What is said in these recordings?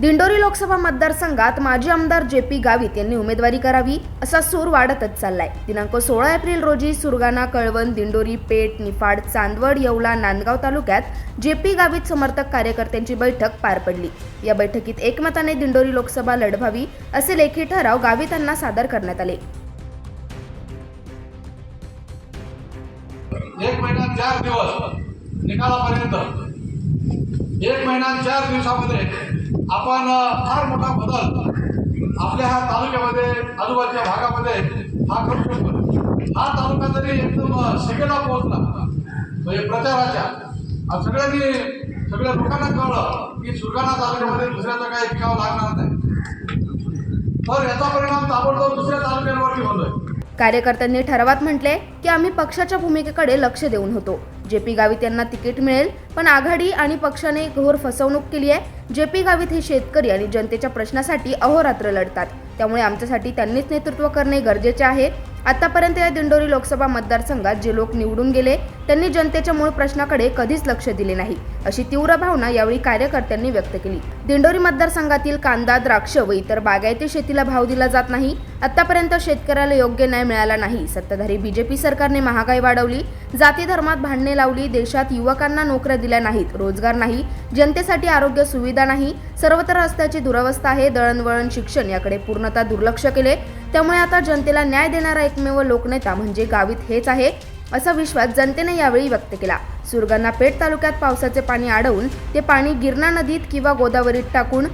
दिंडोरी लोकसभा मतदारसंघात माजी आमदार जे पी गावित यांनी उमेदवारी करावी असा सूर वाढतच चाललाय. दिनांक सोळा एप्रिल रोजी सुरगाणा कळवण दिंडोरी पेठ निफाड चांदवड येवला नांदगाव तालुक्यात जे पी गावित समर्थक कार्यकर्त्यांची बैठक पार पडली. या बैठकीत एकमताने दिंडोरी लोकसभा लढवावी असे लेखी ठराव गावितांना सादर करण्यात आले. एक महिना चार दिवस निकालापर्यंत. एक महिना चार दिवसामध्ये आपण फार मोठा बदल आपल्या ह्या तालुक्यामध्ये आजूबाजूच्या भागामध्ये हा करू शकतो. हा तालुका जरी एकदम अ, पोहोचला म्हणजे प्रचाराच्या सगळ्यांनी सगळ्या लोकांना कळलं की सुरगाणा तालुक्यामध्ये दुसऱ्याचं काही पिकावं लागणार नाही. तर याचा परिणाम ताबडतोब दुसऱ्या तालुक्यांवरती होतोय. कार्यकर्त्यांनी ठरावात म्हटले की आम्ही पक्षाच्या भूमिकेकडे लक्ष देऊन होतो. जे पी गावित यांना तिकीट मिळेल पण आघाडी आणि पक्षाने घोर फसवणूक केली आहे. जे पी गावित हे शेतकरी आणि जनतेच्या प्रश्नासाठी अहोरात्र लढतात. त्यामुळे आमच्यासाठी त्यांनीच नेतृत्व करणे गरजेचे आहे. आतापर्यंत या दिंडोरी लोकसभा मतदारसंघात जे लोक निवडून गेले त्यांनी जनतेच्या मूळ प्रश्नाकडे कधीच लक्ष दिले नाही. अशी तीव्र भावना यावेळी कार्यकर्त्यांनी व्यक्त केली. दिंडोरी मतदारसंघातील कांदा द्राक्ष व इतर बागायती शेतीला भाव दिला जात नाही. आतापर्यंत शेतकऱ्याला योग्य न्याय मिळाला नाही. सत्ताधारी बीजेपी सरकारने महागाई वाढवली. जाती धर्मात भांडणे लावली. देशात युवकांना नोकऱ्या दिल्या नाहीत. रोजगार नाही. जनतेसाठी आरोग्य सुविधा नाही. सर्वत्र रस्त्याची दुरवस्था आहे. दळणवळण शिक्षण याकडे पूर्णतः दुर्लक्ष केले. त्यामुळे आता जनतेला न्याय देणारा एकमेव लोकनेता म्हणजे गावित हेच आहे असा विश्वास जनतेने यावेळी व्यक्त केला. सुरगाणा पेठ तालुक्यात पावसाचे पाणी अडवून ते पाणी गिरणा नदीत किंवा गोदावरीत टाकून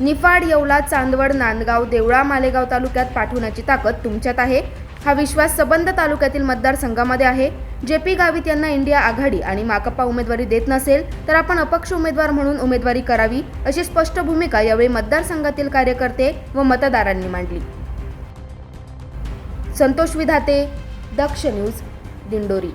निफाड येवला चांदवड नांदगाव देवळा मालेगाव तालुक्यात पाठवण्याची ताकद तुमच्यात आहे. हा विश्वास सबंध तालुक्यातील मतदारसंघामध्ये आहे. जे पी गावित यांना इंडिया आघाडी आणि माकपा उमेदवारी देत नसेल तर आपण अपक्ष उमेदवार म्हणून उमेदवारी करावी अशी स्पष्ट भूमिका यावेळी मतदारसंघातील कार्यकर्ते व मतदारांनी मांडली. संतोष विधाते दक्ष न्यूज दिंडोरी.